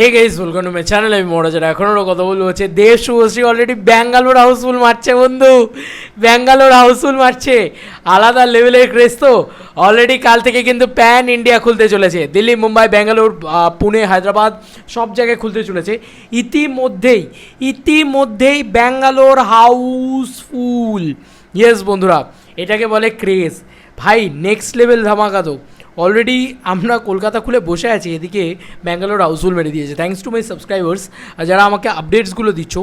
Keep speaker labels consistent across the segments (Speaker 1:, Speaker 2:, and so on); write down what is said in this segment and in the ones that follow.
Speaker 1: Hey guys welcome to my channel আমি মহারাজার এখনও কথা বলব। হচ্ছে দেব শুভশ্রী অলরেডি ব্যাঙ্গালোর হাউসফুল মারছে বন্ধু। ব্যাঙ্গালোর হাউসফুল মারছে। আলাদা লেভেলের ক্রেজ তো। অলরেডি কাল থেকে কিন্তু প্যান ইন্ডিয়া খুলতে চলেছে। দিল্লি, মুম্বাই ব্যাঙ্গালোর পুনে, হায়দ্রাবাদ সব জায়গায় খুলতে চলেছে। ইতিমধ্যেই ইতিমধ্যেই ব্যাঙ্গালোর হাউসফুল ইয়েস বন্ধুরা, এটাকে বলে ক্রেজ ভাই নেক্সট লেভেল ধামাকা তো। অলরেডি আমরা কলকাতা খুলে বসে আছি, এদিকে ব্যাঙ্গালোর হাউসফুল মেরে দিয়েছে। থ্যাঙ্কস টু মাই সাবস্ক্রাইবার্স যারা আমাকে আপডেটসগুলো দিচ্ছ,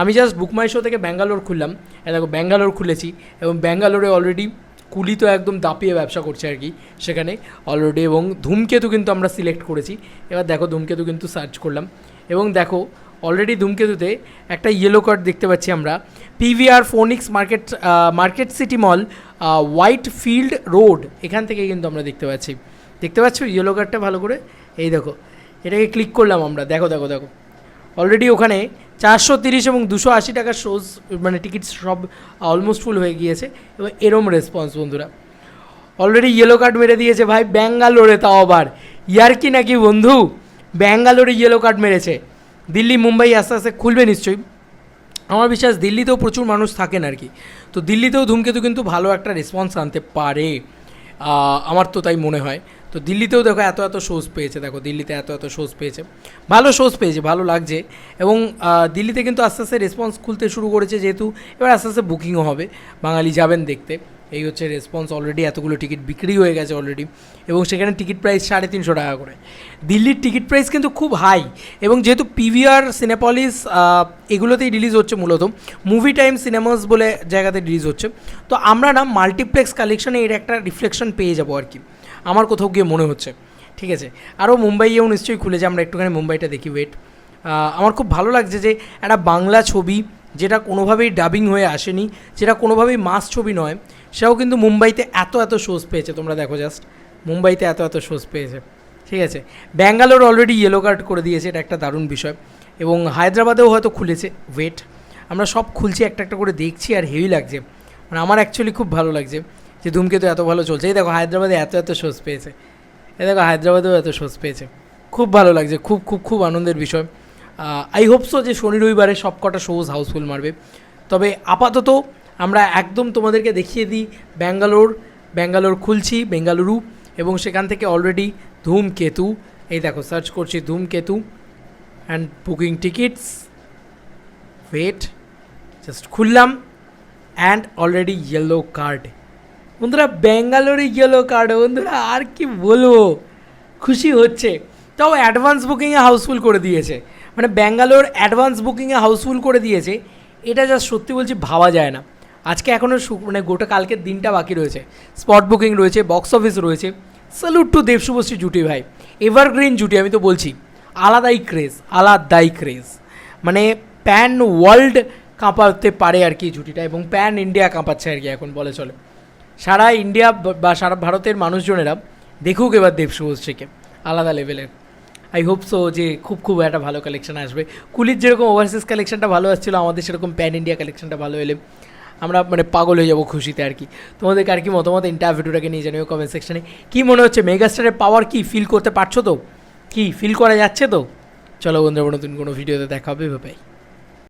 Speaker 1: আমি জাস্ট বুক মাই শো থেকে ব্যাঙ্গালোর খুললাম। দেখো ব্যাঙ্গালোর খুলেছি, এবং ব্যাঙ্গালোরে অলরেডি কুলি তো একদম দাপিয়ে ব্যবসা করছে আর কি সেখানে অলরেডি এবং ধূমকেতু কিন্তু আমরা সিলেক্ট করেছি। এবার দেখো, ধূমকেতু কিন্তু সার্চ করলাম। এবং দেখো অলরেডি ধূমকেতুতে একটা ইয়েলো কার্ড দেখতে পাচ্ছি আমরা। PVR Phoenix market market city mall Whitefield road এখান থেকে কিন্তু আমরা দেখতে পাচ্ছি। দেখতে পাচ্ছ? ইয়েলো কার্ডটা ভালো করে? এই দেখো, এটাকে ক্লিক করলাম আমরা। দেখো দেখো দেখো। অলরেডি ওখানে চারশো তিরিশ এবং দুশো আশি টাকার শোজ মানে টিকিট সব অলমোস্ট ফুল হয়ে গিয়েছে। এবং এরম রেসপন্স বন্ধুরা। অলরেডি ইয়েলো কার্ড মেরে দিয়েছে ভাই, ব্যাঙ্গালোরে তাও আবার। ইয়ার কি নাকি বন্ধু? ব্যাঙ্গালোরে ইয়েলো কার্ড মেরেছে। দিল্লি, মুম্বাই আস্তে আস্তে খুলবে নিশ্চয়ই। আমার বিশ্বাস দিল্লিতেও প্রচুর মানুষ থাকেন আর কি। তো দিল্লিতেও ধূমকেতু কিন্তু ভালো একটা রেসপন্স আনতে পারে। আমার তো তাই মনে হয়। তো দিল্লিতেও দেখো এত এত শোজ পেয়েছে, দেখো দিল্লিতে এত এত শোজ পেয়েছে। ভালো শোজ পেয়েছে, ভালো লাগছে। এবং দিল্লিতে কিন্তু আস্তে আস্তে রেসপন্স খুলতে শুরু করেছে যেহেতু এবার আস্তে আস্তে বুকিংও হবে। বাঙালি যাবেন দেখতে। এই হচ্ছে রেসপন্স অলরেডি এতগুলো টিকিট বিক্রি হয়ে গেছে অলরেডি এবং সেখানে টিকিট প্রাইস সাড়ে তিনশো টাকা করে। দিল্লির টিকিট প্রাইস কিন্তু খুব হাই এবং যেহেতু পিভিআর সিনেপলিস এগুলোতেই রিলিজ হচ্ছে মূলত। মুভি টাইম সিনেমাস বলে জায়গাতে রিলিজ হচ্ছে। তো আমরা না মাল্টিপ্লেক্স কালেকশনে এর একটা রিফ্লেকশন পেয়ে যাব আর কি। আমার কোথাও গিয়ে মনে হচ্ছে। ঠিক আছে? আরও মুম্বাইয়েও নিশ্চয়ই খুলেছে। আমরা একটুখানি মুম্বাইটা দেখি ওয়েট আমার খুব ভালো লাগছে যে একটা বাংলা ছবি, যেটা কোনোভাবেই ডাবিং হয়ে আসেনি, যেটা কোনোভাবেই মাস ছবি নয় সেও কিন্তু মুম্বাইতে এত এত শোজ পেয়েছে, তোমরা দেখো জাস্ট মুম্বাইতে এত এত শোজ পেয়েছে, ঠিক আছে? ব্যাঙ্গালোর অলরেডি ইয়েলো কার্ড করে দিয়েছে, এটা একটা দারুণ বিষয়। এবং হায়দ্রাবাদেও হয়তো খুলেছে ওয়েট আমরা সব খুলছি, একটা একটা করে দেখছি, আর হেভি লাগছে। মানে আমার অ্যাকচুয়ালি খুব ভালো লাগছে যে ধূমকেতু এত ভালো চলছে। এই দেখো, হায়দ্রাবাদে এত এত শোজ পেয়েছে। এই দেখো, হায়দ্রাবাদেও এত শোজ পেয়েছে। খুব ভালো লাগছে, খুব খুব খুব আনন্দের বিষয়। আই হোপ সো যে শনি রবিবারে সব কটা শোজ হাউসফুল মারবে। তবে আপাতত আমরা একদম তোমাদেরকে দেখিয়ে দিই ব্যাঙ্গালোর ব্যাঙ্গালোর খুলছি, বেঙ্গালুরু, এবং সেখান থেকে অলরেডি ধূমকেতু। এই দেখো সার্চ করছি Dhumketu and booking tickets wait just খুললাম অ্যান্ড অলরেডি ইয়েলো কার্ড বন্ধুরা, ব্যাঙ্গালোরে ইয়েলো কার্ড বন্ধুরা, আর কি বলব? খুশি হচ্ছে। তাও অ্যাডভান্স বুকিংয়ে হাউসফুল করে দিয়েছে। মানে ব্যাঙ্গালোর অ্যাডভান্স বুকিংয়ে হাউসফুল করে দিয়েছে। এটা জাস্ট সত্যি বলছি ভাবা যায় না। আজকে এখনও মানে গোটা কালকের দিনটা বাকি রয়েছে। স্পট বুকিং রয়েছে বক্স অফিস রয়েছে। স্যালুট টু দেব শুভশ্রী জুটি ভাই। এভারগ্রিন জুটি, আমি তো বলছি। আলাদাই ক্রেজ আলাদাই ক্রেজ মানে প্যান ওয়ার্ল্ড কাঁপাতে পারে আর কি জুটিটা এবং প্যান ইন্ডিয়া কাঁপাচ্ছে আর কি এখন, বলে চলে। সারা ইন্ডিয়া বা- সারা ভারতের মানুষজনেরা দেখুক এবার দেব শুভশ্রীকে আলাদা লেভেলের আই হোপ সো যে খুব খুব একটা ভালো কালেকশন আসবে। কুলির যেরকম ওভারসিজ কালেকশনটা ভালো আসছিল, আমাদের সেরকম প্যান ইন্ডিয়া কালেকশনটা ভালো এলে। আমরা মানে পাগল হয়ে যাব খুশিতে আর কি। তোমাদেরকে আর কি মতামত ইন্টার ভিডিওটাকে নিয়ে জানিও কমেন্ট সেকশানে কী মনে হচ্ছে মেগাস্টারের পাওয়ার কি ফিল করতে পারছ তো? কি ফিল করা যাচ্ছে তো? চলো বন্ধুরা, নতুন কোনো ভিডিওতে দেখা হবে ভাই